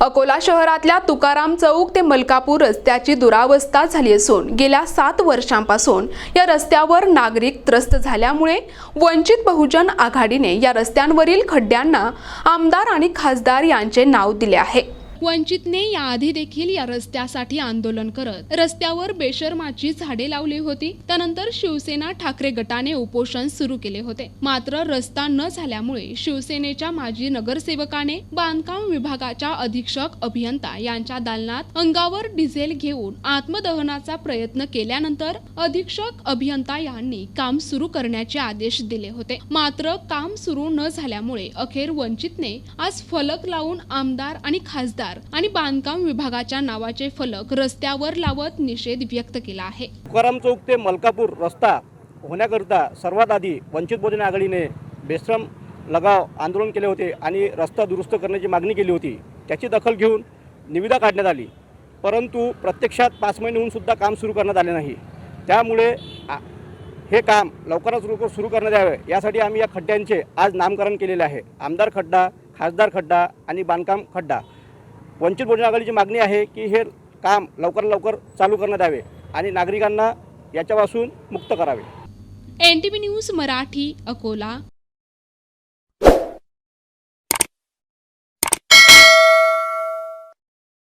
अकोला शहरातल्या तुकाराम चौक ते मलकापूर रस्त्याची दुरावस्था झाली असून गेल्या सात वर्षांपासून या रस्त्यावर नागरिक त्रस्त झाल्यामुळे वंचित बहुजन आघाडीने या रस्त्यांवरील खड्ड्यांना आमदार आणि खासदार यांचे नाव दिले आहे. वंचितने याआधी देखील या रस्त्यासाठी आंदोलन करत रस्त्यावर बेशर्माची झाडे लावली होती. त्यानंतर शिवसेना ठाकरे गटाने उपोषण सुरू केले होते. मात्र रस्ता न झाल्यामुळे शिवसेनेच्या माजी नगरसेवकाने बांधकाम विभागाच्या अधीक्षक अभियंता यांच्या दालनात अंगावर डिझेल घेऊन आत्मदहनाचा प्रयत्न केल्यानंतर अधीक्षक अभियंता यांनी काम सुरू करण्याचे आदेश दिले होते. मात्र काम सुरू न झाल्यामुळे अखेर वंचितने आज फलक लावून आमदार आणि खासदार आणि बांधकाम विभागाच्या नावाचे फलक रस्त्यावर लावत निषेध व्यक्त केला आहे. तुकाराम चौक ते मलकापूर रस्ता होण्याकरिता सर्वात आधी वंचित बहुजन आघाडीने बेश्रम लगाव आंदोलन केले होते आणि रस्ता दुरुस्त करण्याची मागणी केली होती. त्याची दखल घेऊन निविदा काढण्यात आली. परंतु प्रत्यक्षात पाच महिने होऊन सुद्धा काम सुरू करण्यात आले नाही. त्यामुळे हे काम लवकरात लवकर सुरू करण्यात यावे. यासाठी आम्ही या खड्ड्यांचे आज नामकरण केलेले आहे. आमदार खड्डा खासदार खड्डा आणि बांधकाम खड्डा. वंचित बहुजन आघाडीची मागणी आहे की हे काम लवकर लवकर चालू करण्यात यावे आणि नागरिकांना याच्यापासून मुक्त करावे. N T news Marathi Akola